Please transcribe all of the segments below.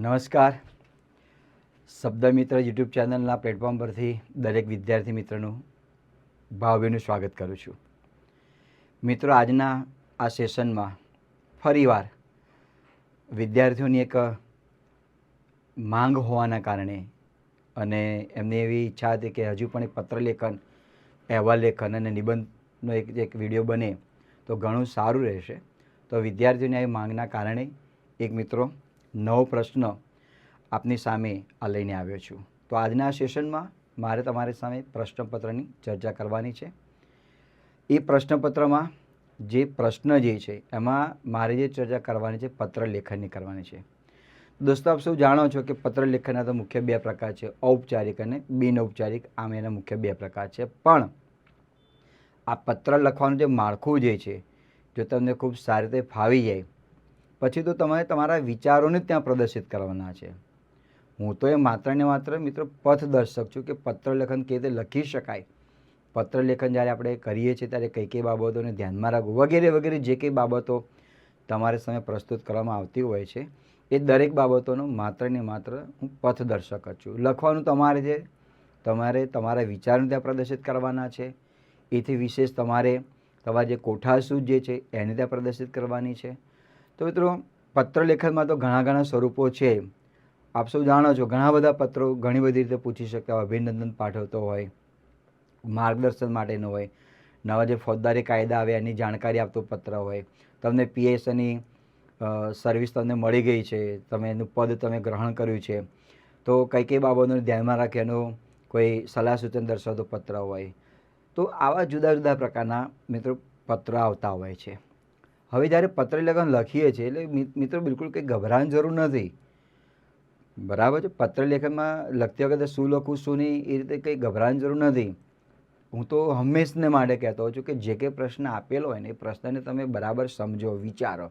નમસ્કાર. શબ્દમિત્ર યુટ્યુબ ચેનલના પ્લેટફોર્મ પરથી દરેક વિદ્યાર્થી મિત્રનું ભાવભીનું સ્વાગત કરું છું. મિત્રો, આજના આ સેશનમાં ફરીવાર વિદ્યાર્થીઓની એક માંગ હોવાના કારણે અને એમની એવી ઈચ્છા હતી કે હજુ પણ એક પત્રલેખન, અહેવાલ લેખન અને નિબંધનો એક એક વીડિયો બને તો ઘણું સારું રહેશે. તો વિદ્યાર્થીઓની આવી માંગના કારણે એક મિત્રો નવો પ્રશ્ન આપની સામે આ લઈને આવ્યો છું. તો આજના સેશનમાં મારે તમારી સામે પ્રશ્નપત્રની ચર્ચા કરવાની છે. એ પ્રશ્નપત્રમાં જે પ્રશ્ન જે છે, એમાં મારે જે ચર્ચા કરવાની છે, પત્ર લેખનની કરવાની છે. દોસ્તો, આપ સૌ જાણો છો કે પત્ર લેખનના તો મુખ્ય બે પ્રકાર છે, ઔપચારિક અને બિનઔપચારિક આમ એના મુખ્ય બે પ્રકાર છે. પણ આ પત્ર લખવાનું જે માળખું જે છે, જો તમને ખૂબ સારી રીતે ફાવી જાય પછી તો તમારે તમારા વિચારોને ત્યાં પ્રદર્શિત કરવાના છે. હું તો એ માત્ર ને માત્ર મિત્રો પથદર્શક છું કે પત્ર લેખન કેવી રીતે લખી શકાય. પત્ર લેખન જ્યારે આપણે કરીએ છીએ ત્યારે કઈ કઈ બાબતોને ધ્યાનમાં રાખવું વગેરે વગેરે જે કંઈ બાબતો તમારે સામે પ્રસ્તુત કરવામાં આવતી હોય છે, એ દરેક બાબતોનો માત્ર ને માત્ર હું પથદર્શક જ છું. લખવાનું તમારે જે તમારે તમારા વિચારને ત્યાં પ્રદર્શિત કરવાના છે. એથી વિશેષ તમારે તમારા જે કોઠાસૂજ જે છે એને ત્યાં પ્રદર્શિત કરવાની છે. તો મિત્રો પત્ર લેખનમાં તો ઘણા ઘણા સ્વરૂપો છે. આપ સૌ જાણો છો, ઘણા બધા પત્રો ઘણી બધી રીતે પૂછી શકતા હોય, અભિનંદન પાઠવતો હોય, માર્ગદર્શન માટેનો હોય, નવા જે ફોજદારી કાયદા આવે એની જાણકારી આપતો પત્ર હોય, તમને પીએસની સર્વિસ તમને મળી ગઈ છે, તમે એનું પદ તમે ગ્રહણ કર્યું છે. તો કઈ કઈ બાબતોને ધ્યાનમાં રાખી કોઈ સલાહ સૂચન દર્શાવતો પત્ર હોય. તો આવા જુદા જુદા પ્રકારના મિત્રો પત્રો આવતા હોય છે. હવે જ્યારે પત્ર લેખન લખીએ છીએ, એટલે મિત્રો બિલકુલ કંઈ ગભરાવાની જરૂર નથી. બરાબર છે? પત્ર લેખનમાં લખતી વખતે શું લખું, શું નહીં, એ રીતે કંઈ ગભરાવાની જરૂર નથી. હું તો હંમેશને માટે કહેતો હોઉં છું કે જે કંઈ પ્રશ્ન આપેલો હોય ને, એ પ્રશ્નને તમે બરાબર સમજો, વિચારો.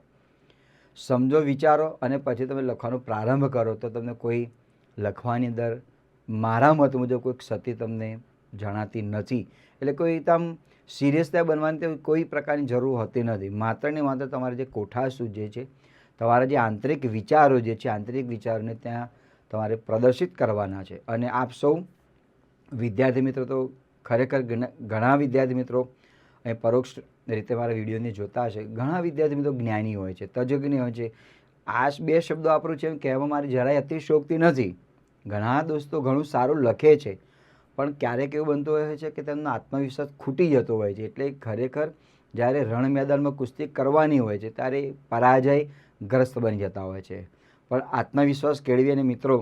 સમજો, વિચારો અને પછી તમે લખવાનો પ્રારંભ કરો. તો તમને કોઈ લખવાની અંદર મારા મત મુજબ કોઈ ક્ષતિ તમને જણાતી નથી. એટલે કોઈ આમ સિરિયસતા બનવાની કોઈ પ્રકારની જરૂર હોતી નથી. માત્ર ને માત્ર તમારે જે કોઠાસૂઝ જે છે, તમારા જે આંતરિક વિચારો જે છે, આંતરિક વિચારોને ત્યાં તમારે પ્રદર્શિત કરવાના છે. અને આપ સૌ વિદ્યાર્થી મિત્રો તો ખરેખર ઘણા વિદ્યાર્થી મિત્રો એ પરોક્ષ રીતે મારા વિડીયોને જોતા હશે. ઘણા વિદ્યાર્થી મિત્રો જ્ઞાની હોય છે, તજજ્ઞ હોય છે. આ બે શબ્દો આપણું છે એમ કહેવા મારી જરાય અતિશોક્તિ નથી. ઘણા દોસ્તો ઘણું સારું લખે છે. પણ ક્યારેક એવું બનતું હોય છે કે તેમનો આત્મવિશ્વાસ ખૂટી જતો હોય છે. એટલે ખરેખર જ્યારે રણ મેદાનમાં કુસ્તી કરવાની હોય છે, ત્યારે પરાજય ગ્રસ્ત બની જતા હોય છે. પણ આત્મવિશ્વાસ કેળવી અને મિત્રો,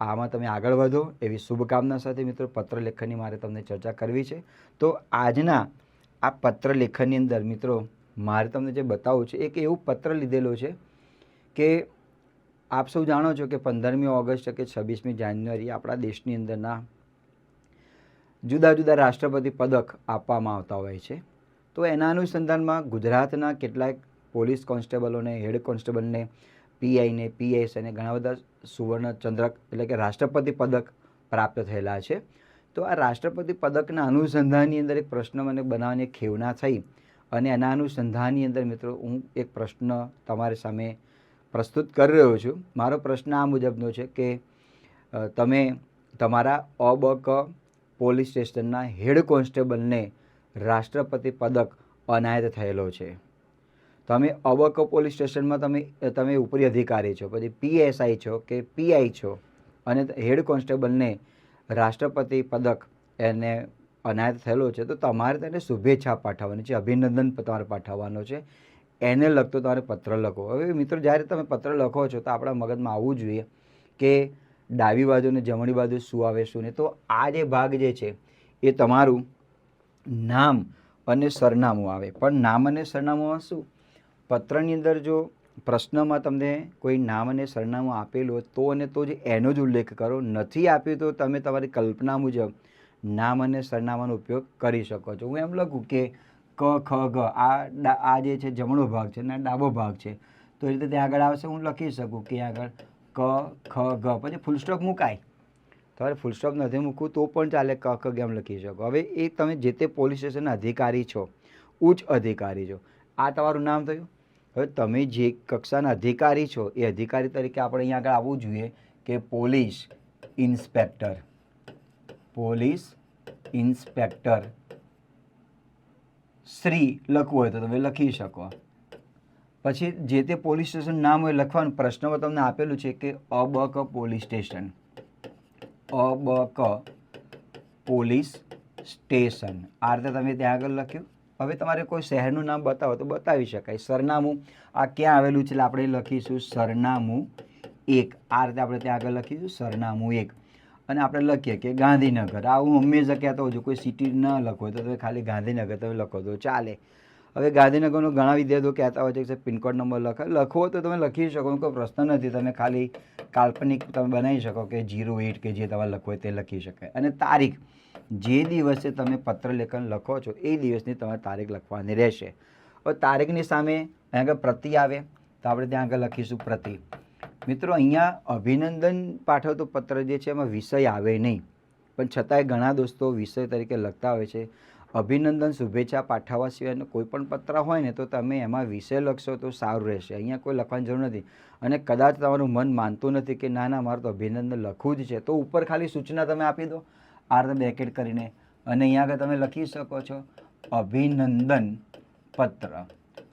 આમાં તમે આગળ વધો. એવી શુભકામના સાથે મિત્રો પત્ર લેખનની મારે તમને ચર્ચા કરવી છે. તો આજના આ પત્ર લેખનની અંદર મિત્રો, મારે તમને જે બતાવવું છે, એક એવું પત્ર લીધેલું છે કે આપ સૌ જાણો છો કે પંદરમી ઓગસ્ટ કે છવ્વીસમી જાન્યુઆરી આપણા દેશની અંદરના જુદા જુદા રાષ્ટ્રપતિ પદક આપવામાં આવતા હોય છે. તો એના અનુસંધાનમાં ગુજરાતના કેટલાક પોલીસ કોન્સ્ટેબલોને, હેડ કોન્સ્ટેબલને, પીઆઈને પીએસ અને ઘણા બધા સુવર્ણ ચંદ્રક એટલે કે રાષ્ટ્રપતિ પદક પ્રાપ્ત થયેલા છે. તો આ રાષ્ટ્રપતિ પદકના અનુસંધાનની અંદર એક પ્રશ્ન મને બનાવવાની ખેવના થઈ અને એના અનુસંધાનની અંદર મિત્રો હું એક પ્રશ્ન તમારી સામે પ્રસ્તુત કરી રહ્યો છું. મારો પ્રશ્ન આ મુજબનો છે કે તમે તમારા અબક પોલીસ સ્ટેશનના હેડ કોન્સ્ટેબલને રાષ્ટ્રપતિ પદક અનાયત થયેલો છે. તમે અબક પોલીસ સ્ટેશનમાં તમે તમે ઉપરી અધિકારી છો, પછી પીએસઆઈ છો કે પીઆઈ છો, અને હેડ કોન્સ્ટેબલને રાષ્ટ્રપતિ પદક એને અનાયત થયેલો છે, તો તમારે તેને શુભેચ્છા પાઠવવાની છે, અભિનંદન તમારે પાઠવવાનો છે. એને લગતો તમારે પત્ર લખો હવે મિત્રો, જ્યારે તમે પત્ર લખો છો, તો આપણા મગજમાં આવવું જોઈએ કે ડાબી બાજુ અને જમણી બાજુ શું આવે, શું નહીં. તો આ જે ભાગ જે છે, એ તમારું નામ અને સરનામું આવે. પણ નામ અને સરનામામાં શું? પત્રની અંદર જો પ્રશ્નમાં તમને કોઈ નામ અને સરનામું આપેલું તો અને તો જ એનો જ ઉલ્લેખ કરો. નથી આપ્યું તો તમે તમારી કલ્પના મુજબ નામ અને સરનામાનો ઉપયોગ કરી શકો છો. હું એમ લખું કે ક, ખ, ગ, આ આ જે છે જમણો ભાગ છે અને ડાબો ભાગ છે. તો એ રીતે ત્યાં આગળ આવશે. હું લખી શકું કે આગળ ક, ખ, ગ. પછી ફૂલ સ્ટોપ મુકાય. તમારે ફૂલ સ્ટોપ નથી મૂકવું તો પણ ચાલે ક ખ ગેમ લખી શકો. હવે એ તમે જે તે પોલીસ સ્ટેશનના અધિકારી છો, ઉચ્ચ અધિકારી છો, આ તમારું નામ થયું? હવે તમે જે કક્ષાના અધિકારી છો, એ અધિકારી તરીકે આપણે અહીંયા આગળ આવવું જોઈએ કે police inspector. Police inspector. Shri લખવું હોય તો તમે લખી શકો. પછી જે તે પોલીસ સ્ટેશન નામ હોય લખવાનું. પ્રશ્નમાં તમને આપેલું છે કે અબક પોલીસ સ્ટેશન. અબક પોલીસ સ્ટેશન. આ રીતે તમે ત્યાં આગળ લખ્યું. હવે તમારે કોઈ શહેરનું નામ બતાવો તો બતાવી શકાય. સરનામું આ ક્યાં આવેલું છે આપણે લખીશું સરનામું એક. આ રીતે આપણે ત્યાં આગળ લખીશું સરનામું એક. અને આપણે લખીએ કે ગાંધીનગર. આ હું હંમેશા કહેતો હોઉં છું કોઈ સિટી ન લખો તો તમે ખાલી ગાંધીનગર તમે લખો તો ચાલે. હવે ગાંધીનગરનો ઘણા વિદ્યાર્થીઓ કહેતા હોય છે કે પિનકોડ નંબર લખો. લખવો તો તમે લખી શકો, કોઈ પ્રશ્ન નથી. તમે ખાલી કાલ્પનિક તમે બનાવી શકો કે જીરો એટ કે જે તમારે લખવું હોય તે લખી શકાય. અને તારીખ, જે દિવસે તમે પત્ર લેખન લખો છો, એ દિવસની તમારે તારીખ લખવાની રહેશે. હવે તારીખની સામે આગળ પ્રતિ આવે, તો આપણે ત્યાં આગળ લખીશું પ્રતિ. મિત્રો, અહીંયા અભિનંદન પાઠવતો પત્ર જે છે એમાં વિષય આવે નહીં. પણ છતાંય ઘણા દોસ્તો વિષય તરીકે લખતા હોય છે. અભિનંદન, શુભેચ્છા પાઠવવા સિવાયનો કોઈ પણ પત્ર હોય ને તો તમે એમાં વિષય લખશો તો સારું રહેશે. અહીંયા કોઈ લખવાની જરૂર નથી. અને કદાચ તમારું મન માનતું નથી કે ના ના, મારે તો અભિનંદન લખવું જ છે. તો ઉપર ખાલી સૂચના તમે આપી દો. આ રીતે બ્રેકેટ કરીને. અને અહીંયા આગળ તમે લખી શકો છો, અભિનંદન પત્ર.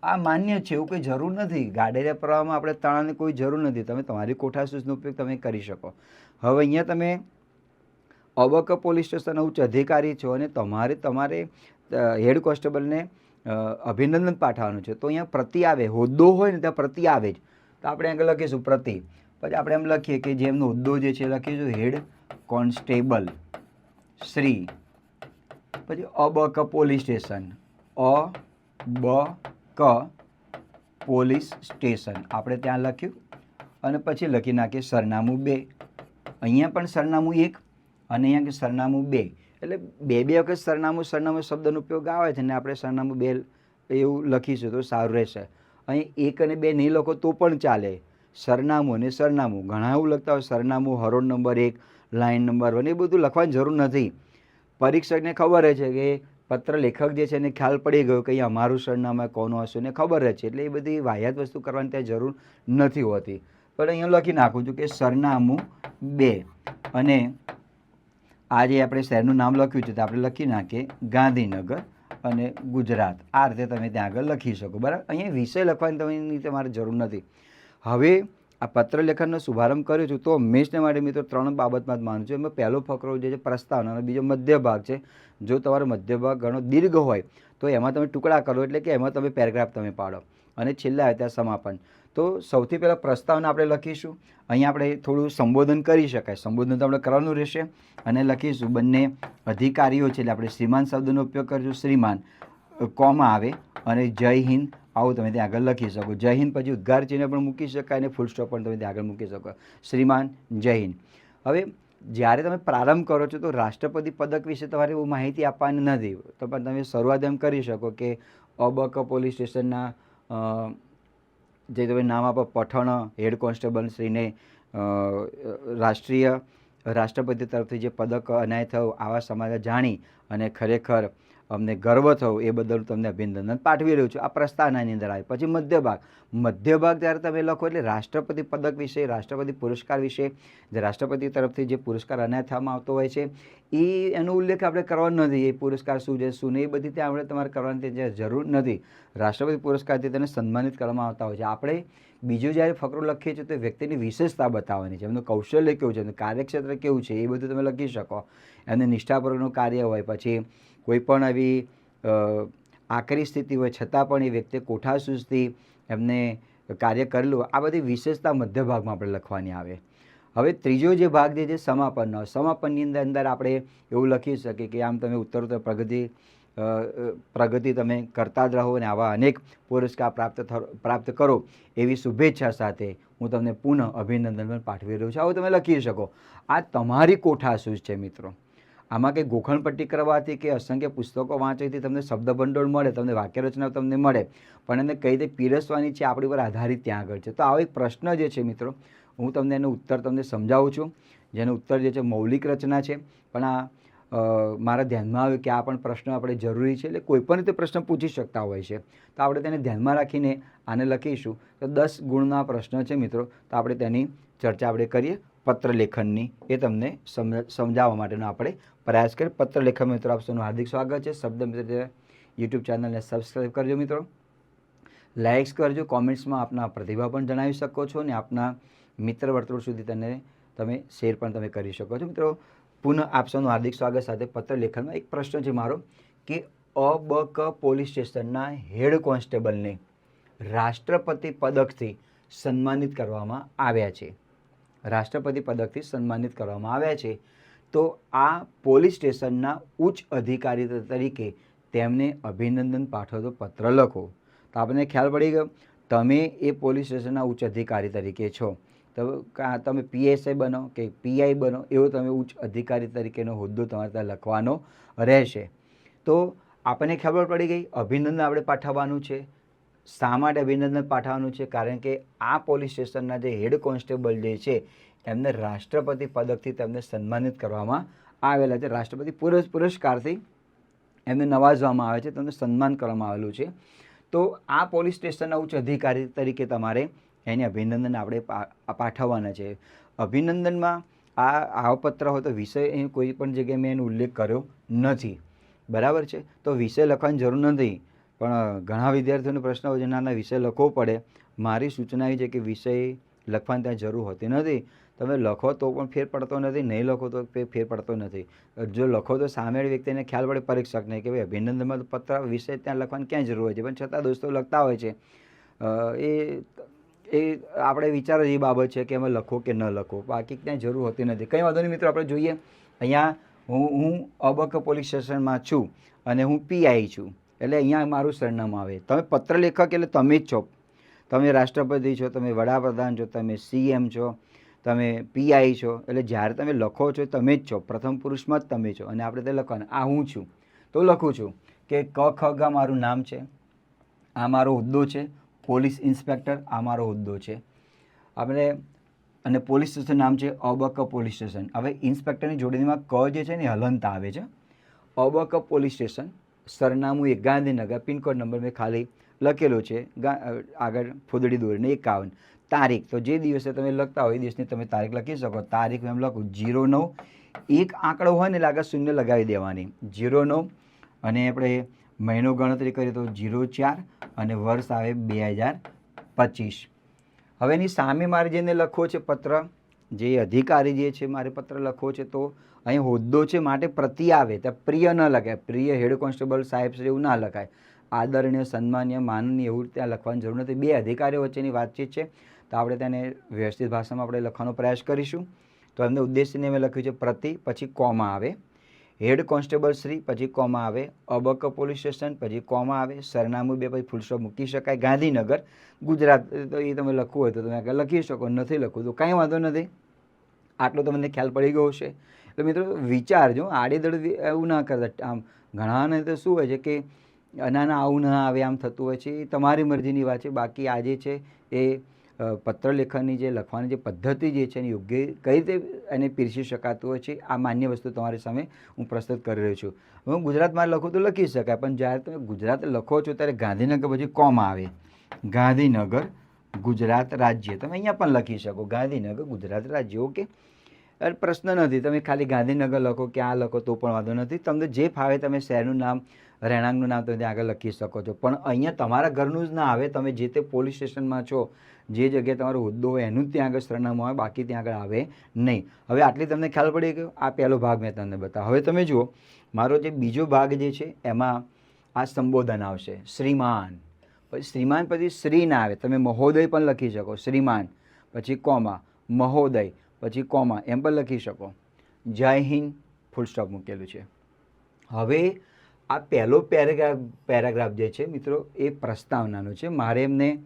આ માન્ય છે, એવું કંઈ જરૂર નથી. ગાડેરિયા પ્રવાહમાં આપણે તણાની કોઈ જરૂર નથી. તમે તમારી કોઠાસૂઝનો ઉપયોગ તમે કરી શકો. હવે અહીંયા તમે અબક પોલીસ સ્ટેશન ઉચ્ચ અધિકારી છો અને તમારે તમારે હેડ કોન્સ્ટેબલને અભિનંદન પાઠવવાનું છે. તો અહીંયા પ્રતિ આવે, હોદ્દો હોય ને ત્યાં પ્રતિ આવે જ. તો આપણે આગળ લખીશું પ્રતિ. પછી આપણે એમ લખીએ કે જેમનો હોદ્દો જે છે લખીશું હેડ કોન્સ્ટેબલ શ્રી. પછી અબક પોલીસ સ્ટેશન. અ બ ક પોલીસ સ્ટેશન. આપણે ત્યાં લખ્યું. અને પછી લખી નાખીએ સરનામું બે. અહીંયા પણ સરનામું એક અને અહીંયા કે સરનામું બે. એટલે બે બે વખત સરનામું સરનામું શબ્દનો ઉપયોગ આવે છે ને આપણે સરનામું બે એવું લખીશું તો સારું રહેશે. અહીં એક અને બે નહીં લખો તો પણ ચાલે. સરનામું અને સરનામું. ઘણા એવું લખતા હોય સરનામું, હરોળ નંબર એક, લાઇન નંબર વન, એ બધું લખવાની જરૂર નથી. પરીક્ષકને ખબર છે કે પત્ર લેખક જે છે એને ખ્યાલ પડી ગયો કે અહીંયા અમારું સરનામું કોનું હશે એને ખબર જ છે. એટલે એ બધી વાહિયાત વસ્તુ કરવાની ત્યાં જરૂર નથી હોતી. પણ અહીંયા લખી નાખું છું કે સરનામું બે. અને આ જે આપણે શહેરનું નામ લખ્યું છે તો આપણે લખી નાખીએ ગાંધીનગર અને ગુજરાત. આ રીતે તમે ત્યાં આગળ લખી શકો, બરાબર? અહીંયા વિષય લખવાની તમારી તમારે જરૂર નથી. હવે આ પત્ર લેખનનો શુભારંભ કર્યો છું તો હંમેશને માટે મિત્રો ત્રણ બાબતમાં જ માનું છું. એમાં પહેલો ફકરો જે છે પ્રસ્તાવના અને બીજો મધ્ય ભાગ છે. જો તમારો મધ્ય ભાગ ઘણો દીર્ઘ હોય તો એમાં તમે ટુકડા કરો એટલે કે એમાં તમે પેરેગ્રાફ તમે પાડો. અને છેલ્લા ત્યાં સમાપન. તો સૌથી પહેલાં પ્રસ્તાવના આપણે લખીશું. અહીંયા આપણે થોડું સંબોધન કરી શકાય. સંબોધન તો આપણે કરવાનું રહેશે. અને લખીશું, બંને અધિકારીઓ છે એટલે આપણે શ્રીમાન શબ્દનો ઉપયોગ કરીશું. શ્રીમાન કોમાં આવે અને જય હિન્દ આવું તમે ત્યાં આગળ લખી શકો. જય હિન્દ પછી ઉદ્ગાર ચિહ્ન પણ મૂકી શકાય અને ફૂલ સ્ટોપ પણ તમે ત્યાં આગળ મૂકી શકો. શ્રીમાન, જય હિન્દ હવે, જ્યારે તમે પ્રારંભ કરો છો, તો રાષ્ટ્રપતિ પદક વિશે તમારે એવું માહિતી આપવાની નથી. તો પણ તમે શરૂઆત એમ કરી શકો કે, અબક પોલીસ સ્ટેશનના જે તમે નામ આપો, પઠણ હેડ કોન્સ્ટેબલ શ્રીને રાષ્ટ્રીય રાષ્ટ્રપતિ તરફથી જે પદક અનાયત થયું, આવા સમાચાર જાણી અને ખરેખર અમને ગર્વ થયો, એ બદલ તમને અભિનંદન. પાઠવી રહ્યું છું, આ પ્રસ્તાવનાની અંદર આવે. પછી મધ્ય ભાગ મધ્ય ભાગ ત્યારે તમે લખો એટલે રાષ્ટ્રપતિ પદક વિશે, રાષ્ટ્રપતિ પુરસ્કાર વિશે, જે રાષ્ટ્રપતિ તરફથી જે પુરસ્કાર અનાયત થવામાં આવતો હોય છે, એ એનો ઉલ્લેખ આપણે કરવાનો નથી. એ પુરસ્કાર શું છે, શું નહીં, એ બધી ત્યાં આપણે તમારે કરવાની જરૂર નથી. રાષ્ટ્રપતિ પુરસ્કારથી તેને સન્માનિત કરવામાં આવતા હોય છે. આપણે બીજું જ્યારે ફકરો લખીએ છીએ તો વ્યક્તિની વિશેષતા બતાવવાની છે. એમનું કૌશલ્ય કેવું છે? એમનું કાર્યક્ષેત્ર કેવું છે? એ બધું તમે લખી શકો. એમને નિષ્ઠાપૂર્વકનું કાર્ય હોય. પછી કોઈ પણ આવી આકરી સ્થિતિ હોય, છતાં પણ એ વ્યક્તિએ કોઠાસૂઝથી એમને કાર્ય કરેલું આ બધી વિશેષતા મધ્ય ભાગમાં આપણે લખવાની આવે. હવે ત્રીજો જે ભાગ છે, જે સમાપનનો. સમાપનની અંદર અંદર આપણે એવું લખી શકીએ કે આમ તમે ઉત્તરોત્તર પ્રગતિ પ્રગતિ તમે કરતા જ રહો અને આવા અનેક પુરસ્કાર પ્રાપ્ત પ્રાપ્ત કરો એવી શુભેચ્છા સાથે હું તમને પુનઃ અભિનંદન પણ પાઠવી રહ્યો છું. આવું તમે લખી શકો. આ તમારી કોઠાસૂઝ છે મિત્રો. આમાં કંઈ ગોખણપટ્ટી કરવાથી કે અસંખ્ય પુસ્તકો વાંચવાથી તમને શબ્દ ભંડોળ મળે, તમને વાક્યરચના તમને મળે, પણ એને કઈ રીતે પીરસવાની છે આપણી પર આધારિત ત્યાં આગળ છે. તો આવો એક પ્રશ્ન જે છે મિત્રો, હું તમને એનો ઉત્તર તમને સમજાવું છું. જેનો ઉત્તર જે છે, મૌલિક રચના છે. પણ આ મારા ધ્યાનમાં આવ્યું કે આ પણ પ્રશ્ન આપણે જરૂરી છે એટલે કોઈ પણ રીતે પ્રશ્ન પૂછી શકતા હોય છે. તો આપણે તેને ધ્યાનમાં રાખીને આને લખીશું. તો દસ ગુણના પ્રશ્ન છે મિત્રો. તો આપણે તેની ચર્ચા આપણે કરીએ. પત્ર લેખનની એ તમને સમજ, સમજાવવા માટેનો આપણે પ્રયાસ કરીએ. પત્ર લેખન મિત્રો, આપ સૌનું હાર્દિક સ્વાગત છે. શબ્દ મિત્ર યુટ્યુબ ચેનલને સબસ્ક્રાઈબ કરજો મિત્રો. લાઇક્સ કરજો. કોમેન્ટ્સમાં આપના પ્રતિભા પણ જણાવી શકો છો અને આપના મિત્ર વર્તુળ સુધી તેને તમે શેર પણ તમે કરી શકો છો મિત્રો. પુનઃ આપસાનું હાર્દિક સ્વાગત સાથે પત્ર લેખનમાં એક પ્રશ્ન છે મારો કે અબક પોલીસ સ્ટેશનના હેડ કોન્સ્ટેબલને રાષ્ટ્રપતિ પદકથી સન્માનિત કરવામાં આવ્યા છે. રાષ્ટ્રપતિ પદકથી સન્માનિત કરવામાં આવ્યા છે. તો આ પોલીસ સ્ટેશનના ઉચ્ચ અધિકારી તરીકે તેમને અભિનંદન પાઠવતો પત્ર લખો. તો આપણને ખ્યાલ પડી ગયો, તમે એ પોલીસ સ્ટેશનના ઉચ્ચ અધિકારી તરીકે છો. તો કાં તમે પીએસઆઈ બનો કે પીઆઈ બનો, એવો તમે ઉચ્ચ અધિકારી તરીકેનો હોદ્દો તમારે ત્યાં લખવાનો રહેશે. તો આપણને ખબર પડી ગઈ, અભિનંદન આપણે પાઠવવાનું છે. શા માટે અભિનંદન પાઠવવાનું છે? કારણ કે આ પોલીસ સ્ટેશનના જે હેડ કોન્સ્ટેબલ જે છે, એમને રાષ્ટ્રપતિ પદકથી તેમને સન્માનિત કરવામાં આવેલા છે. રાષ્ટ્રપતિ પુરસ, પુરસ્કારથી એમને નવાજવામાં આવે છે, તેમને સન્માન કરવામાં આવેલું છે. તો આ પોલીસ સ્ટેશનના ઉચ્ચ અધિકારી તરીકે તમારે એને અભિનંદન આપણે પાઠવવાના છે. અભિનંદનમાં આ આવો પત્ર હોય તો વિષય એ કોઈ પણ જગ્યાએ મેં એનો ઉલ્લેખ કર્યો નથી. બરાબર છે? તો વિષય લખવાની જરૂર નથી. પણ ઘણા વિદ્યાર્થીઓનો પ્રશ્ન હોય છે ના ના વિષય લખવો પડે. મારી સૂચના એ છે કે વિષય લખવાની ત્યાં જરૂર હોતી નથી. તમે લખો તો પણ ફેર પડતો નથી, નહીં લખો તો ફેર પડતો નથી. જો લખો તો સામેવાળી વ્યક્તિને ખ્યાલ પડે પરીક્ષકને કે ભાઈ, અભિનંદનમાં પત્ર, વિષય ત્યાં લખવાની ક્યાં જરૂર હોય છે. પણ છતાં દોસ્તો લખતા હોય છે. એ એ આપણે વિચાર જ એ બાબત છે કે એમાં લખો કે ન લખો. બાકી ક્યાંય જરૂર હોતી નથી. કંઈ વાંધો નહીં મિત્રો, આપણે જોઈએ. અહીંયા હું હું અબક પોલીસ સ્ટેશનમાં છું અને હું પીઆઈ છું. એટલે અહીંયા મારું સરનામું આવે. તમે પત્ર લેખક એટલે તમે જ છો. તમે રાષ્ટ્રપતિ છો, તમે વડાપ્રધાન છો, તમે સીએમ છો, તમે પીઆઈ છો. એટલે જ્યારે તમે લખો છો તમે જ છો. પ્રથમ પુરુષમાં જ તમે છો. અને આપણે તે લખવાનું. આ હું છું. તો લખું છું કે ક ખ ગ મારું નામ છે. આ મારો હોદ્દો છે. પોલીસ ઇન્સ્પેક્ટર આ મારો હોદ્દો છે. આપણે, અને પોલીસ સ્ટેશન નામ છે અબક પોલીસ સ્ટેશન. હવે ઇન્સ્પેક્ટરની જોડણીમાં ક જે છે ને હલંત આવે છે. અબક પોલીસ સ્ટેશન, સરનામું એ ગાંધીનગર, પિનકોડ નંબર મેં ખાલી લખેલો છે. આગળ ફોદડી દોરીને એકાવન. તારીખ, તો જે દિવસે તમે લખતા હોય એ દિવસની તમે તારીખ લખી શકો. તારીખ એમ લખું, જીરો નવ. એક આંકડો હોય ને આગળ શૂન્ય લગાવી દેવાની. જીરો નવ, અને આપણે મહિનો ગણતરી કરીએ તો જીરો ચાર અને વર્ષ આવે બે હજાર પચીસ. હવે એની સામે મારે જેને લખવો છે પત્ર, જે અધિકારી જે છે મારે પત્ર લખવો છે તો અહીં હોદ્દો છે માટે પ્રતિ આવે ત્યાં પ્રિય ન લખાય. પ્રિય હેડ કોન્સ્ટેબલ સાહેબ શ્રી એવું ના લખાય. આદરણીય, સન્માનીય, માનનીય એવું ત્યાં લખવાની જરૂર નથી. બે અધિકારીઓ વચ્ચેની વાતચીત છે તો આપણે તેને વ્યવસ્થિત ભાષામાં આપણે લખવાનો પ્રયાસ કરીશું. તો એમને ઉદ્દેશીને મેં લખ્યું છે પ્રતિ, પછી કોમા આવે. હેડ કોન્સ્ટેબલ શ્રી, પછી કોમા આવે, અબક પોલીસ સ્ટેશન, પછી કોમા આવે, સરનામું બે, પછી ફૂલ સ્ટોપ મૂકી શકાય. ગાંધીનગર, ગુજરાત તો એ તમે લખવું હોય તો તમે આગળ લખી શકો, નથી લખવું તો કાંઈ વાંધો નથી. આટલો તમને ખ્યાલ પડી ગયો હશે. એટલે મિત્રો, વિચારજો આડેધડ એવું ના કરતા. આમ ઘણાને તો શું હોય છે કે ના ના આવું ના આવે, આમ થતું હોય છે, એ તમારી મરજીની વાત છે. બાકી આજે છે, એ અ, પત્ર લેખનની જે લખવાની જે પદ્ધતિ જે છે એને યોગ્ય કઈ રીતે એને પીરસી શકાતું હોય છે આ માન્ય વસ્તુ તમારી સામે હું પ્રસ્તુત કરી રહ્યો છું. હું ગુજરાતમાં લખું તો લખી શકાય પણ જ્યારે તમે ગુજરાત લખો છો ત્યારે ગાંધીનગર પછી કોમ આવે. ગાંધીનગર ગુજરાત રાજ્ય તમે અહીંયા પણ લખી શકો. ગાંધીનગર ગુજરાત રાજ્ય ઓકે? અરે, પ્રશ્ન નથી. તમે ખાલી ગાંધીનગર લખો કે આ લખો તો પણ વાંધો નથી. તમને જે ફાવે તમે શહેરનું નામ, રહેણાંકનું નામ તમે ત્યાં આગળ લખી શકો છો. પણ અહીંયા તમારા ઘરનું જ ના આવે. તમે જે તે પોલીસ સ્ટેશનમાં છો, જે જગ્યાએ તમારો હોદ્દો હોય, એનું જ ત્યાં આગળ સરનામું આવે, બાકી ત્યાં આગળ આવે નહીં. હવે આટલી તમને ખ્યાલ પડી ગયો? આ પહેલો ભાગ મેં તમને બતાવ્યો. હવે તમે જુઓ, મારો જે બીજો ભાગ જે છે, એમાં આ સંબોધન આવશે. શ્રીમાન. પછી શ્રીમાન પછી શ્રી ના આવે. તમે મહોદય પણ લખી શકો. શ્રીમાન. પછી કોમા. મહોદય. પછી કોમા, એમ પણ લખી શકો. જય હિન્દ ફૂલ સ્ટોપ મૂકેલું છે. હવે આ પહેલો પેરેગ્રાફ પેરેગ્રાફ જે છે મિત્રો, એ પ્રસ્તાવનાનો છે. મારે એમને,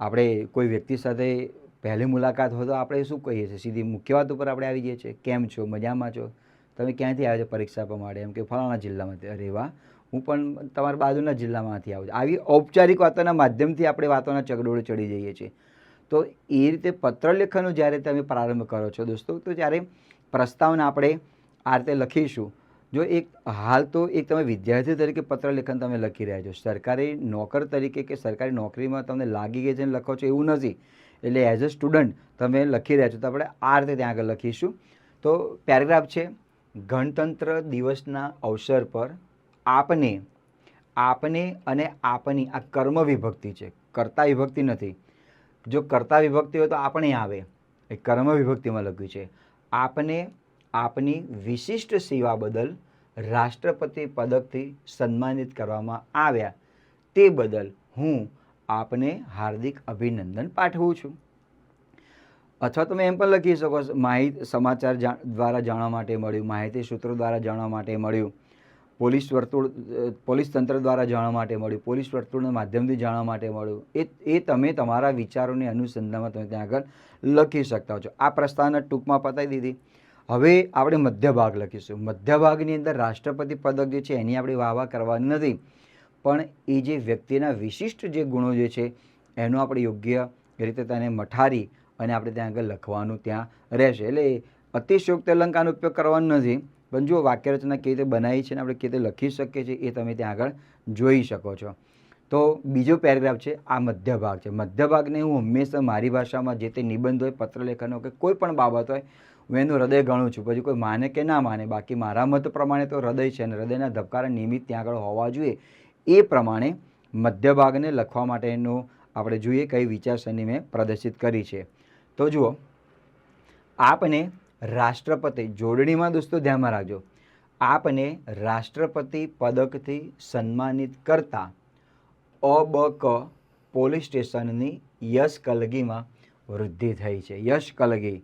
આપણે કોઈ વ્યક્તિ સાથે પહેલી મુલાકાત હોય તો આપણે શું કહીએ છીએ? સીધી મુખ્ય વાત ઉપર આપણે આવી જઈએ છીએ. કેમ છો? મજામાં છો? તમે ક્યાંથી આવ્યા છો પરીક્ષા આપવા માટે એમ કે ફલાણા જિલ્લામાંથી. અરે વાહ! હું પણ તમારા બાજુના જિલ્લામાંથી આવું છું. આવી ઔપચારિક વાતોના માધ્યમથી આપણે વાતોના ચગડોળે ચડી જઈએ છીએ. તો એ રીતે પત્ર લેખનનો જ્યારે તમે પ્રારંભ કરો છો દોસ્તો, તો જ્યારે પ્રસ્તાવના આપણે આ રીતે લખીશું, જો એક હાલ તો એક તમે વિદ્યાર્થી તરીકે પત્ર લેખન તમે લખી રહ્યા છો, સરકારી નોકર તરીકે કે સરકારી નોકરીમાં તમને લાગી ગઈ છે લખો છો એવું નથી, એટલે એઝ અ સ્ટુડન્ટ તમે લખી રહ્યા છો, તો આપણે આ રીતે ત્યાં આગળ લખીશું. તો પેરેગ્રાફ છે, ગણતંત્ર દિવસના અવસર પર આપને આપને અને આપની આ કર્મ વિભક્તિ છે, કર્તા વિભક્તિ નથી જો કર્તા વિભક્તિ હોય તો આપણે આવે. એ કર્મ વિભક્તિમાં લખ્યું છે. આપને આપની વિશિષ્ટ સેવા બદલ રાષ્ટ્રપતિ પદકથી સન્માનિત કરવામાં આવ્યા. તે બદલ હું આપને હાર્દિક અભિનંદન પાઠવું છું. અથવા તમે એમ પણ લખી શકો માહિતી સમાચાર દ્વારા જાણવા માટે મળ્યું, માહિતી સૂત્રો દ્વારા જાણવા માટે મળ્યું. પોલીસ વર્તુળ પોલીસ તંત્ર દ્વારા જાણવા માટે મળ્યું, પોલીસ વર્તુળના માધ્યમથી જાણવા માટે મળ્યું. એ એ તમે તમારા વિચારોને અનુસંધાનમાં તમે ત્યાં આગળ લખી શકતા છો. આ પ્રસ્તાવના ટૂંકમાં પતાવી દીધી. હવે આપણે મધ્ય ભાગ લખીશું. મધ્ય ભાગની અંદર રાષ્ટ્રપતિ પદક જે છે એની આપણે વાહ કરવાની નથી. પણ એ જે વ્યક્તિના વિશિષ્ટ જે ગુણો જે છે, એનું આપણે યોગ્ય રીતે તેને મઠારી અને આપણે ત્યાં આગળ લખવાનું ત્યાં રહેશે. એટલે અતિશયોક્ત અલંકારનો ઉપયોગ કરવાનો નથી. પણ જો વાક્યરચના કેવી રીતે બનાવી છે અને આપણે કેવી રીતે લખી શકીએ છીએ એ તમે ત્યાં આગળ જોઈ શકો છો. તો બીજો પેરેગ્રાફ છે, આ મધ્ય ભાગ છે. મધ્ય ભાગને હું હંમેશા મારી ભાષામાં જે તે નિબંધ હોય, પત્રલેખન હોય કે કોઈ પણ બાબત હોય, હું એનું હૃદય ગણું છું. પછી કોઈ માને કે ના માને, બાકી મારા મત પ્રમાણે તો હૃદય છે અને હૃદયના ધબકારા નિયમિત ત્યાં આગળ હોવા જોઈએ. એ પ્રમાણે મધ્ય ભાગને લખવા માટેનું આપણે જોઈએ કઈ વિચારસરણી મેં પ્રદર્શિત કરી છે. તો જુઓ, આપને રાષ્ટ્રપતિ, જોડણીમાં દોસ્તો ધ્યાનમાં રાખજો. આપને રાષ્ટ્રપતિ પદકથી સન્માનિત કરતા અબક પોલીસ સ્ટેશનની યશ કલગીમાં વૃદ્ધિ થઈ છે. યશ કલગી,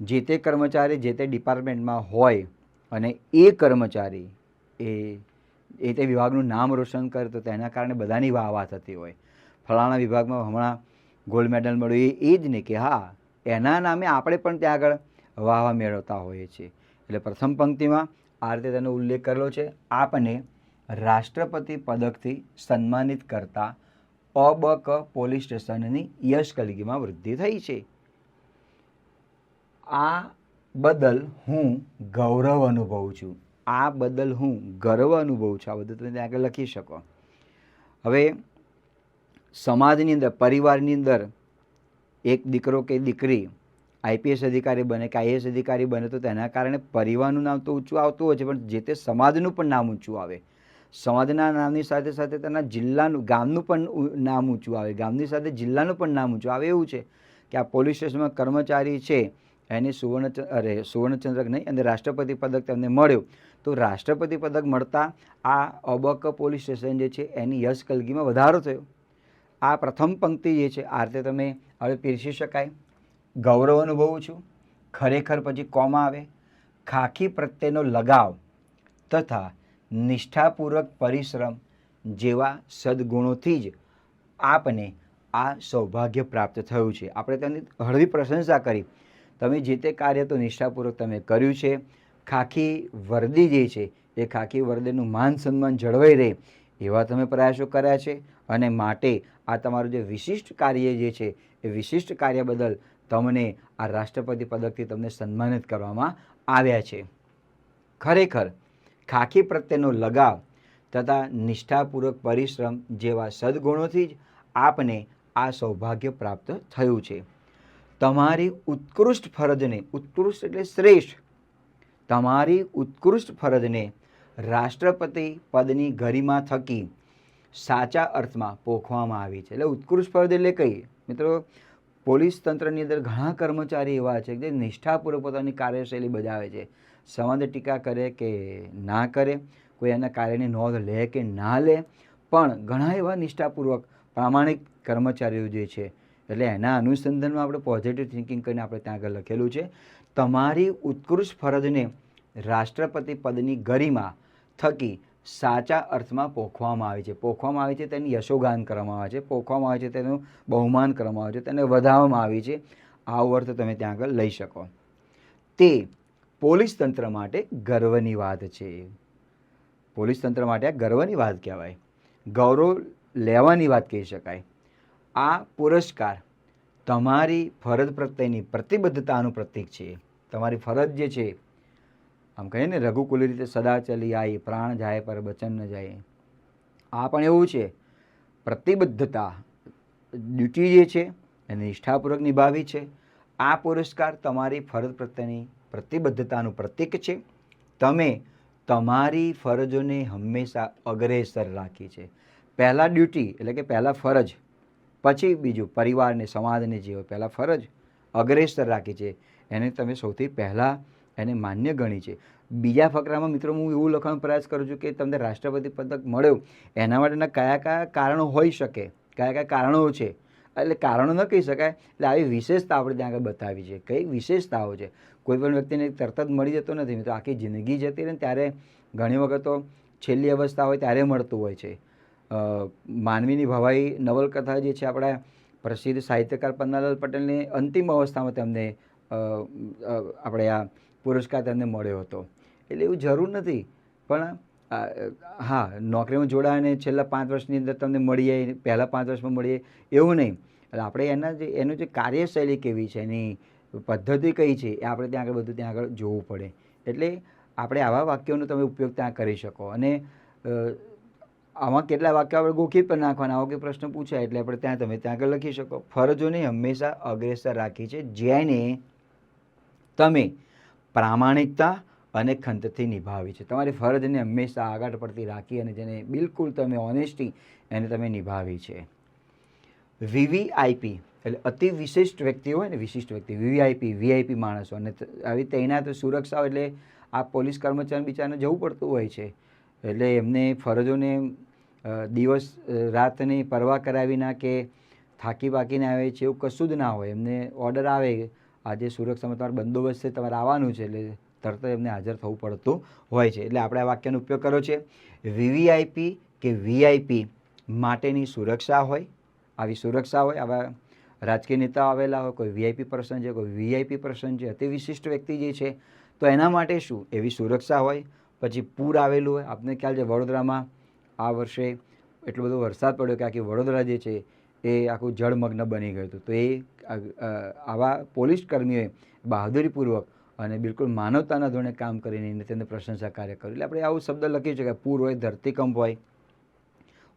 જે તે કર્મચારી, જે તે ડિપાર્ટમેન્ટમાં હોય અને એ કર્મચારી એ એ તે વિભાગનું નામ રોશન કરે તો તેના કારણે બધાની વાહ થતી હોય. ફલાણા વિભાગમાં હમણાં ગોલ્ડ મેડલ મળ્યું. એ જ ને કે હા, એના નામે આપણે પણ ત્યાં આગળ વાહ વાહ મેળવતા હોઈએ છીએ. એટલે પ્રથમ પંક્તિમાં આ રીતે તેનો ઉલ્લેખ કરેલો છે, આપને રાષ્ટ્રપતિ પદકથી સન્માનિત કરતા અબક પોલીસ સ્ટેશનની યશ કલગીમાં વૃદ્ધિ થઈ છે. આ બદલ હું ગૌરવ અનુભવું છું. આ બદલ હું ગર્વ અનુભવું છું. આ બધું તમે ત્યાં આગળ લખી શકો. હવે સમાજની અંદર, પરિવારની અંદર એક દીકરો કે દીકરી આઈપીએસ અધિકારી બને કે આઈએસ અધિકારી બને તો તેના કારણે પરિવારનું નામ તો ઊંચું આવતું હોય છે, પણ જે તે સમાજનું પણ નામ ઊંચું આવે. સમાજના નામની સાથે સાથે તેના જિલ્લાનું, ગામનું પણ નામ ઊંચું આવે. ગામની સાથે જિલ્લાનું પણ નામ ઊંચું આવે એવું છે કે આ પોલીસ સ્ટેશનમાં કર્મચારી છે, એને સુવર્ણ અરે, સુવર્ણચંદ્રક નહીં, અને રાષ્ટ્રપતિ પદક તેમને મળ્યું. તો રાષ્ટ્રપતિ પદક મળતા આ અબક પોલીસ સ્ટેશન જે છે, એની યશ કલગીમાં વધારો થયો. આ પ્રથમ પંક્તિ જે છે, આ રીતે તમે હવે પીરસી શકાય. ગૌરવ અનુભવું છું. ખરેખર પછી કોમાં આવે. ખાખી પ્રત્યેનો લગાવ તથા નિષ્ઠાપૂર્વક પરિશ્રમ જેવા સદગુણોથી જ આપને આ સૌભાગ્ય પ્રાપ્ત થયું છે. આપણે તેની હળવી પ્રશંસા કરી. તમે જે તે કાર્ય તો નિષ્ઠાપૂર્વક તમે કર્યું છે. ખાખી વર્દી જે છે, એ ખાખી વર્દીનું માન સન્માન જળવાઈ રહે એવા તમે પ્રયાસો કર્યા છે. અને માટે આ તમારું જે વિશિષ્ટ કાર્ય જે છે, એ વિશિષ્ટ કાર્ય બદલ તમને આ રાષ્ટ્રપતિ પદકથી તમને સન્માનિત કરવામાં આવ્યા છે. ખરેખર, ખાખી પ્રત્યેનો લગાવ તથા નિષ્ઠાપૂર્વક પરિશ્રમ જેવા સદગુણોથી જ આપને આ સૌભાગ્ય પ્રાપ્ત થયું છે. તમારી ઉત્કૃષ્ટ ફરજને, ઉત્કૃષ્ટ એટલે શ્રેષ્ઠ, તમારી ઉત્કૃષ્ટ ફરજને રાષ્ટ્રપતિ પદની ગરિમા થકી સાચા અર્થમાં પોખવામાં આવી છે. એટલે ઉત્કૃષ્ટ ફરજ એટલે કહીએ મિત્રો પોલીસ તંત્રની અંદર ઘણા કર્મચારી એવા છે જે નિષ્ઠાપૂર્વક પોતાની કાર્યશૈલી બજાવે છે. સંવાદ ટીકા કરે કે ના કરે, કોઈ એના કાર્યની નોંધ લે કે ના લે, પણ ઘણા એવા નિષ્ઠાપૂર્વક પ્રામાણિક કર્મચારીઓ જે છે, એટલે એના અનુસંધાનમાં આપણે પોઝિટિવ થિંકિંગ કરીને આપણે ત્યાં આગળ લખેલું છે, તમારી ઉત્કૃષ્ટ ફરજને રાષ્ટ્રપતિ પદની ગરિમા થકી સાચા અર્થમાં પોખવામાં આવે છે. પોખવામાં આવે છે, તેની યશોગાન કરવામાં આવે છે. પોખવામાં આવે છે, તેનું બહુમાન કરવામાં આવે છે, તેને વધારવામાં આવે છે. આવો અર્થ તમે ત્યાં આગળ લઈ શકો. તે પોલીસ તંત્ર માટે ગર્વની વાત છે. પોલીસ તંત્ર માટે આ ગર્વની વાત કહેવાય. ગૌરવ લેવાની વાત કહી શકાય. આ પુરસ્કાર તમારી ફરજ પ્રત્યેની પ્રતિબદ્ધતાનું પ્રતીક છે. તમારી ફરજ જે છે આમ કહીએ ને રઘુકુલ રીતે સદા ચલી આવી પ્રાણ જાય પર વચન ન જાય. આ પણ એવું છે. પ્રતિબદ્ધતા ડ્યુટી જે છે, એને નિષ્ઠાપૂર્વક નિભાવી છે. આ પુરસ્કાર તમારી ફરજ પ્રત્યેની પ્રતિબદ્ધતાનું પ્રતીક છે. તમે તમારી ફરજોને હંમેશા અગ્રેસર રાખી છે. પહેલાં ડ્યુટી એટલે કે પહેલાં ફરજ, પછી બીજું પરિવારને સમાજને જીવો પહેલાં ફરજ અગ્રેસર રાખી છે. એને તમે સૌથી પહેલાં એને માન્ય ગણી છે. બીજા ફકરામાં મિત્રો હું એવું લખવાનો પ્રયાસ કરું છું કે તમને રાષ્ટ્રપતિ પદક મળ્યો, એના માટેના કયા કયા કારણો હોઈ શકે, કયા કયા કારણો છે? એટલે કારણો ન કહી શકાય, એટલે આવી વિશેષતા આપણે ત્યાં આગળ બતાવી છે. કઈ વિશેષતાઓ છે? કોઈ પણ વ્યક્તિને તરત જ મળી જતો નથી મિત્રો. આખી જિંદગી જતી રહે ત્યારે ઘણી વખત તો છેલ્લી અવસ્થા હોય ત્યારે મળતું હોય છે. માનવીની ભવાઈ નવલકથા જે છે આપણા પ્રસિદ્ધ સાહિત્યકાર પન્નાલાલ પટેલની અંતિમ અવસ્થામાં તેમને આપણે આ પુરસ્કાર તેમને મળ્યો હતો. એટલે એવું જરૂર નથી. પણ હા, નોકરીમાં જોડાયને છેલ્લા પાંચ વર્ષની અંદર તમને મળીએ, પહેલાં પાંચ વર્ષમાં મળીએ, એવું નહીં. એટલે આપણે એના જે, એનું જે કાર્યશૈલી કેવી છે, એની પદ્ધતિ કઈ છે, એ આપણે ત્યાં આગળ બધું ત્યાં આગળ જોવું પડે. એટલે આપણે આવા વાક્યોનો તમે ઉપયોગ ત્યાં કરી શકો. અને આમાં કેટલા વાક્યો આપણે ગોખી પણ નાખવાના, આવો કે પ્રશ્ન પૂછાય, એટલે આપણે ત્યાં તમે ત્યાં આગળ લખી શકો. ફરજોને હંમેશા અગ્રેસર રાખી છે. જેને તમે પ્રામાણિકતા અને ખંતથી નિભાવી છે. તમારી ફરજને હંમેશા આગળ પડતી રાખી અને જેને બિલકુલ તમે ઓનેસ્ટી એને તમે નિભાવી છે. વીવીઆઈપી એટલે અતિ વિશિષ્ટ વ્યક્તિ હોય ને વિશિષ્ટ વ્યક્તિ વીવીઆઈપી વીઆઈપી માણસો. અને આવી તૈનાત સુરક્ષા એટલે આ પોલીસ કર્મચારી બિચારાને જવું પડતું હોય છે. એટલે એમને ફરજોને દિવસ રાતની પરવા કરાવીના કે થાકી બાકીને આવે છે એવું કશું જ ના હોય. એમને ઓર્ડર આવે આજે સુરક્ષામાં તમારે બંદોબસ્ત છે, તમારે આવવાનું છે, એટલે તરત એમને હાજર થવું પડતું હોય છે. એટલે આપણે આ વાક્યનો ઉપયોગ કર્યો છે. વીવીઆઈપી કે વીઆઈપી માટેની સુરક્ષા હોય, આવી સુરક્ષા હોય. આવા રાજકીય નેતાઓ આવેલા હોય, કોઈ વીઆઈપી પર્સન છે, કોઈ વીઆઈપી પર્સન છે, અતિ વિશિષ્ટ વ્યક્તિ જે છે, તો એના માટે શું? એવી સુરક્ષા હોય. પછી પૂર આવેલું હોય. આપને ખ્યાલ છે, વડોદરામાં આ વર્ષે એટલો બધો વરસાદ પડ્યો કે આખી વડોદરા જે છે, એ આખું જળમગ્ન બની ગયું હતું. તો એ આવા પોલીસ કર્મીઓએ બહાદુરીપૂર્વક અને બિલકુલ માનવતાના ધોરણે કામ કરીને તેને પ્રશંસા કાર્ય કર્યું. એટલે આપણે આવું શબ્દ લખી છે કે પૂર હોય, ધરતીકંપ હોય,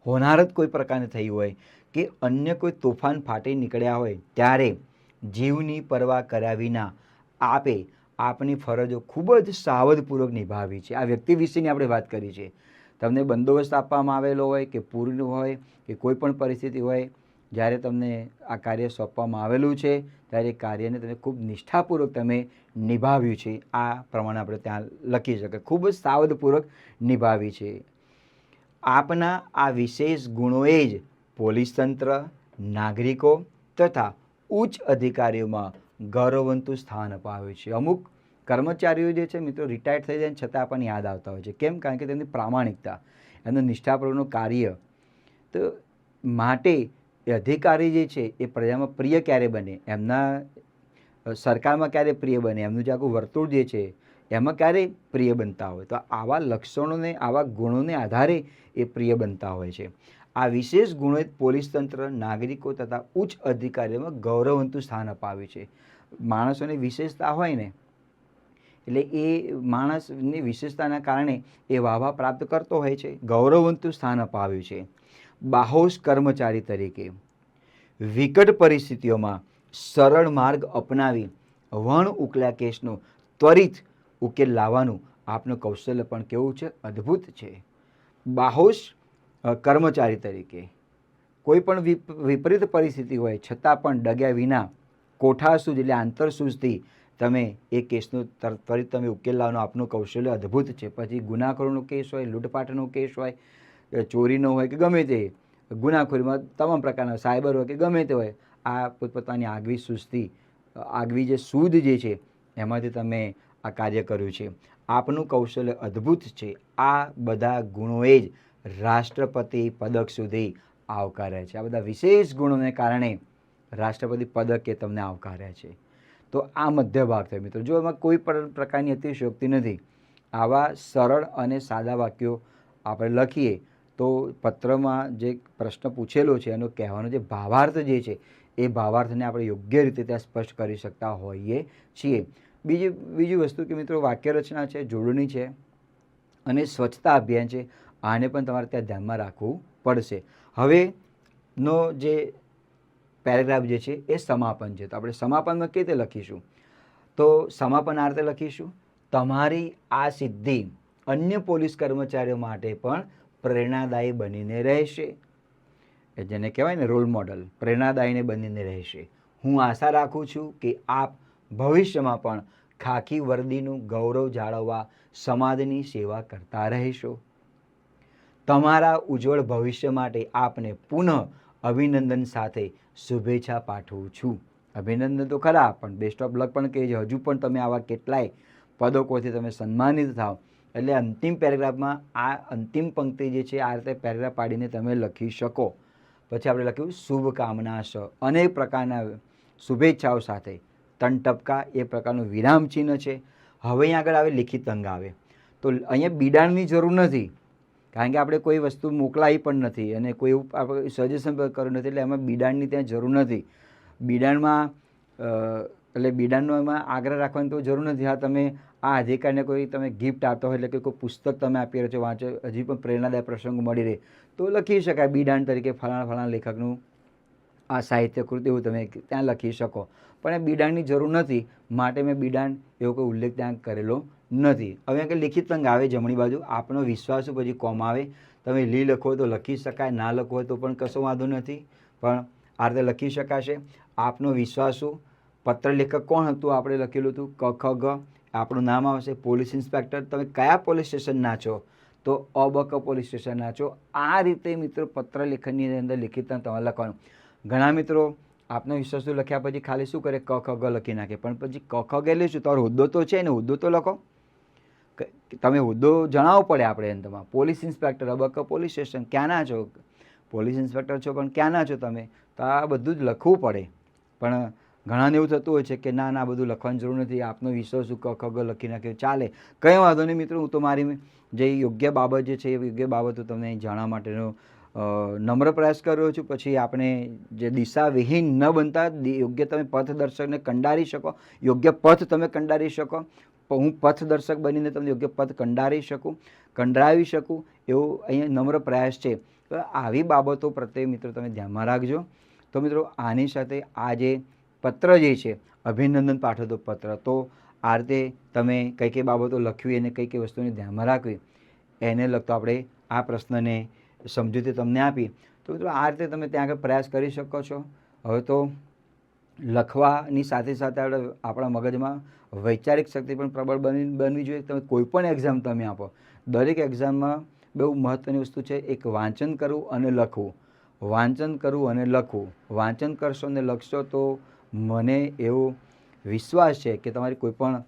હોનારત કોઈ પ્રકારની થઈ હોય કે અન્ય કોઈ તોફાન ફાટી નીકળ્યા હોય ત્યારે જીવની પરવા કર્યા વિના આપે આપની ફરજો ખૂબ જ સાવધપૂર્વક નિભાવી છે. આ વ્યક્તિ વિશેની આપણે વાત કરી છે. તમને બંદોબસ્ત આપવામાં આવેલો હોય કે પૂરનું હોય કે કોઈ પણ પરિસ્થિતિ હોય જ્યારે તમને આ કાર્ય સોંપવામાં આવેલું છે, ત્યારે એ કાર્યને તમે ખૂબ નિષ્ઠાપૂર્વક તમે નિભાવ્યું છે. આ પ્રમાણે આપણે ત્યાં લખી શકાય ખૂબ જ સાવધપૂર્વક નિભાવી છે. આપના આ વિશેષ ગુણોએ જ પોલીસ તંત્ર, નાગરિકો તથા ઉચ્ચ અધિકારીઓમાં ગૌરવવંતું સ્થાન અપાવ્યું છે. અમુક કર્મચારીઓ જે છે મિત્રો રિટાયર્ડ થઈ જાય છતાં આપણને યાદ આવતા હોય છે. કેમ? કારણ કે તેમની પ્રામાણિકતા એમનું નિષ્ઠાપૂર્વકનું કાર્ય તો માટે એ અધિકારી જે છે, એ પ્રજામાં પ્રિય ક્યારે બને? એમના સરકારમાં ક્યારે પ્રિય બને? એમનું જે આખું વર્તુળ જે છે, એમાં ક્યારે પ્રિય બનતા હોય? તો આવા લક્ષણોને, આવા ગુણોને આધારે એ પ્રિય બનતા હોય છે. આ વિશેષ ગુણોએ પોલીસ તંત્ર, નાગરિકો તથા ઉચ્ચ અધિકારીઓમાં ગૌરવંતુ સ્થાન અપાવ્યું છે. માણસોની વિશેષતા હોય ને, એટલે એ માણસની વિશેષતાના કારણે એ વાહવા પ્રાપ્ત કરતો હોય છે, ગૌરવવંતું સ્થાન અપાવ્યું છે. બાહોશ કર્મચારી તરીકે. વિકટ પરિસ્થિતિઓમાં સરળ માર્ગ અપનાવી વણ ઉકલા કેસનો ત્વરિત ઉકેલ લાવવાનું આપનું કૌશલ્ય પણ કેવું છે? અદ્ભુત છે. બાહોશ કર્મચારી તરીકે. કોઈ પણ વિપ- વિપરીત પરિસ્થિતિ હોય, છતાં પણ ડગ્યા વિના કોઠા કોઠાસૂઝ એટલે આંતર સુધી તમે એ કેસનો ત્વરિત તમે ઉકેલ લાવવાનું આપનું કૌશલ્ય અદ્ભુત છે. પછી ગુનાખોરીનો કેસ હોય, લૂંટપાટનો કેસ હોય અ, ચોરીનો હોય કે ગમે તે ગુનાખોરીમાં તમામ પ્રકારના સાયબર હોય કે ગમે તે હોય આ પોતપોતાની આગવી સુસ્તી આગવી જે સૂદ જે છે એમાંથી તમે આ કાર્ય કર્યું છે. આપનું કૌશલ્ય અદ્ભુત છે. આ બધા ગુણોએ જ રાષ્ટ્રપતિ પદક સુધી આવકાર્યા છે. આ બધા વિશેષ ગુણોને કારણે રાષ્ટ્રપતિ પદકે તમને આવકાર્યા છે. તો આ મધ્ય ભાગ થયો મિત્રો. જો એમાં કોઈ પણ પ્રકારની અતિશયોક્તિ નથી આવા સરળ અને સાદા વાક્યો આપણે લખીએ તો પત્રમાં જે પ્રશ્ન પૂછેલો છે, એનો કહેવાનો જે ભાવાર્થ જે છે, એ ભાવાર્થને આપણે યોગ્ય રીતે ત્યાં સ્પષ્ટ કરી શકતા હોઈએ છીએ. બીજી બીજી વસ્તુ કે મિત્રો વાક્ય રચના છે, જોડણી છે અને સ્વચ્છતા અભિયાન છે, આને પણ તમારે ત્યાં ધ્યાનમાં રાખવું પડશે. હવેનો જે પેરેગ્રાફ જે છે, એ સમાપન છે. તો આપણે સમાપનમાં કઈ રીતે લખીશું? તો સમાપન આ રીતે લખીશું. તમારી આ સિદ્ધિ અન્ય પોલીસ કર્મચારીઓ માટે પણ પ્રેરણાદાયી બનીને રહેશે. એ જેને કહેવાય ને રોલ મોડલ પ્રેરણાદાયીને બનીને રહેશે. હું આશા રાખું છું કે આપ ભવિષ્યમાં પણ ખાખી વર્દીનું ગૌરવ જાળવવા સમાજની સેવા કરતા રહેશો. તમારા ઉજ્જવળ ભવિષ્ય માટે આપને પુનઃ અભિનંદન સાથે શુભેચ્છા પાઠવું છું. અભિનંદન તો ખરા, પણ બેસ્ટ ઓફ લક પણ કહેજો. હજુ પણ તમે આવા કેટલાય પદકોથી તમે સન્માનિત થાવ. એટલે અંતિમ પેરેગ્રાફમાં આ અંતિમ પંક્તિ જે છે, આ રીતે પેરેગ્રાફ પાડીને તમે લખી શકો. પછી આપણે લખ્યું, શુભકામના સ. અનેક પ્રકારના શુભેચ્છાઓ સાથે. ત્રણ ટપકા એ પ્રકારનું વિરામ ચિહ્ન છે. હવે અહીં આગળ આવે લિખિત અંગ આવે. તો અહીંયા બિડાણની જરૂર નથી. કારણ કે આપણે કોઈ વસ્તુ મોકલાવી પણ નથી અને કોઈ આપણે સજેશન કર્યું નથી, એટલે એમાં બિડાણની ત્યાં જરૂર નથી. બિડાણમાં એટલે બિડાણનો એમાં આગ્રહ રાખવાની તો જરૂર નથી. હા, તમે આ અધિકારીને કોઈ તમે ગિફ્ટ આપતા હોય એટલે કે કોઈ પુસ્તક તમે આપી રહ્યો છો, વાંચો, હજી પણ પ્રેરણાદાયક પ્રસંગ મળી રહે, તો લખી શકાય. બીડાણ તરીકે ફલાણા ફલાણા લેખકનું આ સાહિત્ય કૃતિ એવું તમે ત્યાં લખી શકો. પણ એ બીડાણની જરૂર નથી. માટે મેં બીડાણ એવો કોઈ ઉલ્લેખ ત્યાં કરેલો નથી. હવે કે લિખિત અંગ આવે જમણી બાજુ. આપનો વિશ્વાસ પછી કોમ આવે, તમે લી લખો તો લખી શકાય, ના લખો તો પણ કશો વાંધો નથી. પણ આ રીતે લખી શકાશે. આપનો વિશ્વાસુ પત્ર લેખક કોણ હતું? આપણે લખેલું હતું. ક, ખ, ગ. આપણું નામ આવશે પોલીસ ઇન્સ્પેક્ટર. તમે કયા પોલીસ સ્ટેશનના છો? તો અબક પોલીસ સ્ટેશનના છો. આ રીતે મિત્રો પત્ર લેખનની અંદર લિખિત અંગ તમારે લખવાનું. ઘણા મિત્રો આપનો વિશ્વાસ લખ્યા પછી ખાલી શું કરે? ક, ખ, ગ લખી નાખે. પણ પછી ક, ખ ગ એટલે શું? તમારો હોદ્દો તો છે ને? હોદ્દો તો લખો. તમે હોદ્દો જણાવવો પડે આપણે અંતમાં. પોલીસ ઇન્સ્પેક્ટર, અબક પોલીસ સ્ટેશન, ક્યાંના છો? પોલીસ ઇન્સ્પેક્ટર છો પણ ક્યાંના છો તમે? તો આ બધું જ લખવું પડે. પણ ઘણાને એવું થતું હોય છે કે ના ના, બધું લખવાની જરૂર નથી, આપનો વિશ્વાસ શું ખ લખી નાખ્યો ચાલે. કંઈ વાંધો નહીં મિત્રો, હું તો મારી જે યોગ્ય બાબત જે છે, એ યોગ્ય બાબતો તમને અહીં જાણવા માટેનો નમ્ર પ્રયાસ કર્યો છું. પછી આપણે જે દિશાવિહીન ન બનતા યોગ્ય તમે પથદર્શકને કંડારી શકો, યોગ્ય પથ તમે કંડારી શકો. હું પથદર્શક બનીને તમને યોગ્ય પથ કંડારી શકું કંડાવી શકું, એવો અહીંયા નમ્ર પ્રયાસ છે. આવી બાબતો પ્રત્યે મિત્રો તમે ધ્યાનમાં રાખજો. તો મિત્રો, આની સાથે આ જે પત્ર જે છે, અભિનંદન પાઠવતો પત્ર. તો આ રીતે તમે કઈ કઈ બાબતો લખવી અને કઈ કઈ વસ્તુને ધ્યાનમાં રાખવી, એને લગતો આપણે આ પ્રશ્નને સમજૂતી તમને આપી તો મિત્રો, આ રીતે તમે ત્યાં આગળ પ્રયાસ કરી શકો છો. હવે તો લખવાની સાથે સાથે આપણે આપણા મગજમાં વૈચારિક શક્તિ પણ પ્રબળ બની, બનવી જોઈએ. તમે કોઈ પણ એક્ઝામ તમે આપો, દરેક એક્ઝામમાં બહુ મહત્ત્વની વસ્તુ છે, એક વાંચન કરવું અને લખવું. વાંચન કરવું અને લખવું. વાંચન કરશો અને લખશો તો મને એવો વિશ્વાસ છે કે તમારી કોઈ પણ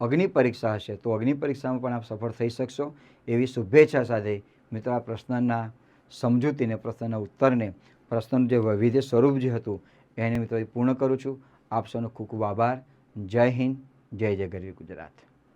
અગ્નિ પરીક્ષા હશે, તો અગ્નિ પરીક્ષામાં પણ આપ સફળ થઈ શકશો. એવી શુભેચ્છા સાથે મિત્રો આ પ્રશ્નના સમજૂતીને, પ્રશ્નના ઉત્તરને, પ્રશ્નનું જે વૈવિધ્ય સ્વરૂપ જે હતું, એને મિત્રો પૂર્ણ કરું છું. આપ સૌનો ખૂબ ખૂબ આભાર. જય હિન્દ, જય જય ગરવી ગુજરાત.